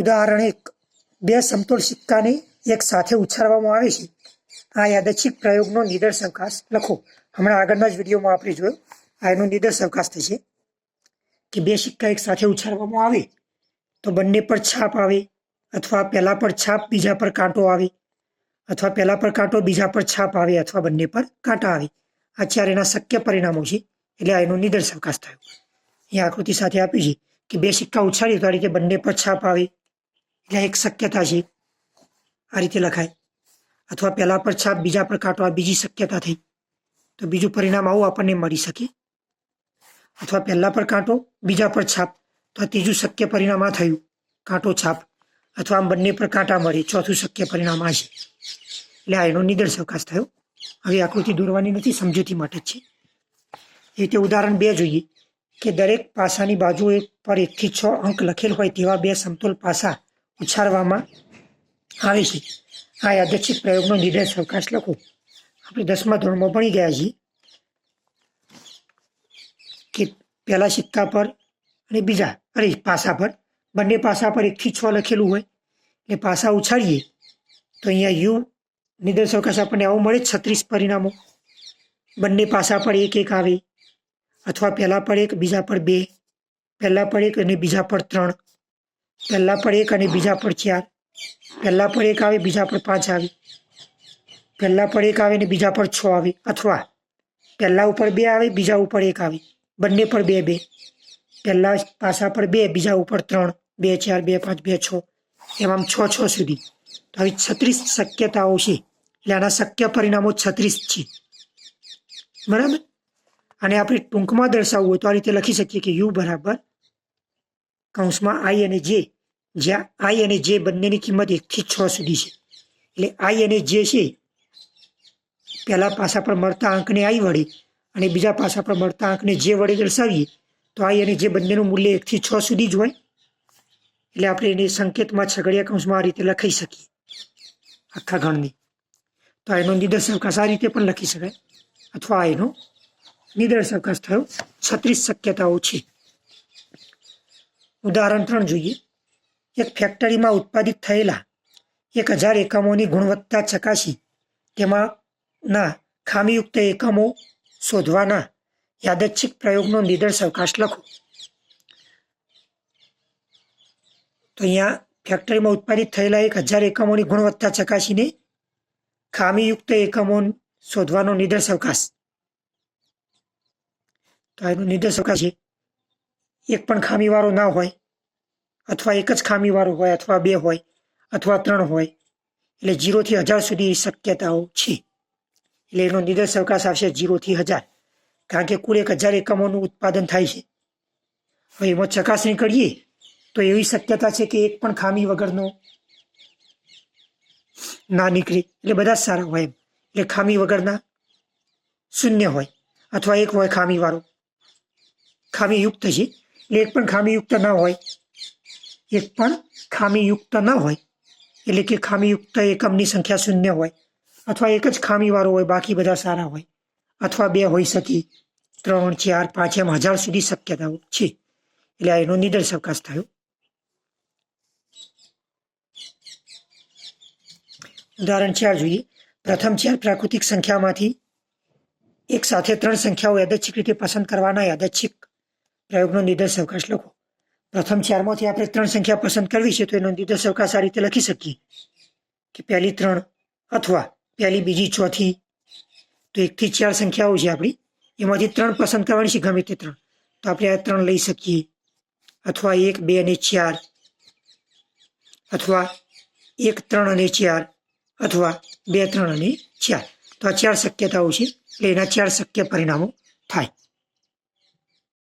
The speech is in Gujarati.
ઉદાહરણ એક. બે સમતોલ સિક્કાને એક સાથે ઉછાળવામાં આવે છે. આ યાદચ્છિક પ્રયોગનો નિદર્શનકાશ લખો. હમણાં આગળના જ વિડીયોમાં આપણે જોયું. આ એનો નિદર્શનકાશ થશે કે બે સિક્કા એક સાથે ઉછાળવામાં આવે તો બંને પર છાપ આવે અથવા પહેલા પર છાપ બીજા પર કાંટો આવે અથવા પહેલા પર કાંટો બીજા પર છાપ આવે અથવા બંને પર કાંટા આવે. આ ચાર એના શક્ય પરિણામો છે એટલે આ એનો નિદર્શનકાશ થયો. એ આકૃતિ સાથે આપી છે કે બે સિક્કા ઉછાળી તો આ રીતે બંને પર છાપ આવે એટલે એક શક્યતા છે. આ રીતે લખાય. અથવા પહેલા પર છાપ, બીજા પર કાંટો, આ બીજી શક્યતા થઈ. તો બીજું પરિણામ આવું આપણને મળી શકે. અથવા પહેલા પર કાંટો, બીજા પર છાપ. તો આ ત્રીજું શક્ય પરિણામ આ થયું. કાંટો, છાપ. અથવા આમ બંને પર કાંટા મળે. ચોથું શક્ય પરિણામ આ છે. એટલે આ એનો નિદર્શકાશ થયો. હવે આકૃતિ દોરવાની નથી, સમજૂતી માટે જ છે. એ રીતે ઉદાહરણ બે જોઈએ. કે દરેક પાસાની બાજુએ પર એકથી છ અંક લખેલ હોય તેવા બે સમતોલ પાસા ઉછાળવામાં આવે છે. આ યાદચ્છિક પ્રયોગનો નિર્દેશ અવકાશ લખો આપણે દસમા ધોરણમાં ભણી ગયા છીએ કે પહેલા સિક્કા પર અને બીજા અરે પાસા પર. બંને પાસા પર એકથી છ લખેલું હોય. એટલે પાસા ઉછાળીએ તો અહીંયા યુ નિર્દેશ અવકાશ આપણને આવું મળે છત્રીસ પરિણામો. બંને પાસા પર એક એક આવે. અથવા પહેલા પર એક, બીજા પર બે. પહેલા પર એક અને બીજા પર ત્રણ. પહેલા પર એક અને બીજા પર ચાર. પહેલાં પર એક આવે, બીજા પર પાંચ આવે. પહેલાં પર એક આવે ને બીજા પર છ આવે, અથવા પહેલાં ઉપર બે આવે, બીજા ઉપર એક આવે. બંને પર બે બે. પહેલાં પાસા પર બે, બીજા ઉપર ત્રણ. બે, ચાર, બે, પાંચ, બે, છ. એમ આમ છ છ સુધી. તો આવી છત્રીસ શક્યતાઓ છે. એટલે આના શક્ય પરિણામો છત્રીસ છે. બરાબર? અને આપણે ટૂંકમાં દર્શાવવું હોય તો આ રીતે લખી શકીએ કે યુ બરાબર કૌંસમાં આઈ અને જે જ્યાં આઈ અને જે બંનેની કિંમત એકથી છ સુધી છે. એટલે આઈ અને જે છે, પહેલા પાસા પર મળતા આંકને આઈ વડે અને બીજા પાસા પર મળતા આંકને જે વડે દર્શાવીએ, તો આઈ અને જે બંનેનું મૂલ્ય એકથી છ સુધી જ હોય. એટલે આપણે એને સંકેતમાં છગડિયા કૌંસમાં આ રીતે લખી શકીએ. આખા ગણની. તો એનો નિદર્શકાશ આ રીતે પણ લખી શકાય. અથવા એનો નિદર્શકાશ થયો. છત્રીસ શક્યતાઓ છે. ઉદાહરણ ત્રણ જોઈએ. એક ફેક્ટરીમાં ઉત્પાદિત થયેલા એક હજાર એકમોની ગુણવત્તા ચકાસી. તેમાંના ખામીયુક્ત એકમો શોધવાના યાદચ્છિક પ્રયોગનો નિદર્શ અવકાશ લખો. તો અહીંયા ફેક્ટરીમાં ઉત્પાદિત થયેલા એક હજાર એકમોની ગુણવત્તા ચકાસીને ખામીયુક્ત એકમો શોધવાનો નિદર્શ અવકાશ. તો એનો અવકાશ છે. એક પણ ખામીવાળો ના હોય. અથવા એક જ ખામીવાળો હોય અથવા બે હોય અથવા ત્રણ હોય, એટલે જીરોથી હજાર સુધી શક્યતાઓ છે. એટલે એનો નિર્દેશ અવકાશ આવશે જીરોથી હજાર. કારણ કે કુલ એક હજાર એકમોનું ઉત્પાદન થાય છે. હવે એમાં ચકાસણી કરીએ તો એવી શક્યતા છે કે એક પણ ખામી વગરનો ના નીકળે. એટલે બધા જ સારા હોય એમ. એટલે ખામી વગરના શૂન્ય હોય અથવા એક હોય ખામીવાળો. ખામીયુક્ત છે. એટલે એક પણ ખામીયુક્ત ના હોય એક પણ ખામીયુક્ત ન હોય. એટલે કે ખામીયુક્ત એકમની સંખ્યા શૂન્ય હોય. અથવા એક જ ખામીવાળો હોય, બાકી બધા સારા હોય. અથવા બે હોઈ શકે. ત્રણ, ચાર, પાંચ એમ હજાર સુધી શક્યતાઓ છે. એટલે આ એનો નિદર્શ અવકાશ થયો. ઉદાહરણ ચાર જોઈએ. પ્રથમ ચાર પ્રાકૃતિક સંખ્યામાંથી એક સાથે ત્રણ સંખ્યાઓ યાદચ્છિક રીતે પસંદ કરવાના યાદચ્છિક પ્રયોગનો નિદર્શ અવકાશ લખો. પ્રથમ ચારમાંથી આપણે ત્રણ સંખ્યા પસંદ કરવી છે, તો એનો નિર્દેશ અવકાશ આ રીતે લખી શકીએ. કે પહેલી ત્રણ અથવા પહેલી બીજી ચોથી. તો એકથી ચાર સંખ્યાઓ છે આપણી. એમાંથી ત્રણ પસંદ કરવાની છે, ગમે તે ત્રણ. તો આપણે આ ત્રણ લઈ શકીએ. અથવા એક, બે અને ચાર. અથવા એક, ત્રણ અને ચાર. અથવા બે, ત્રણ અને ચાર. તો આ ચાર શક્યતાઓ છે, એટલે એના ચાર શક્ય પરિણામો થાય.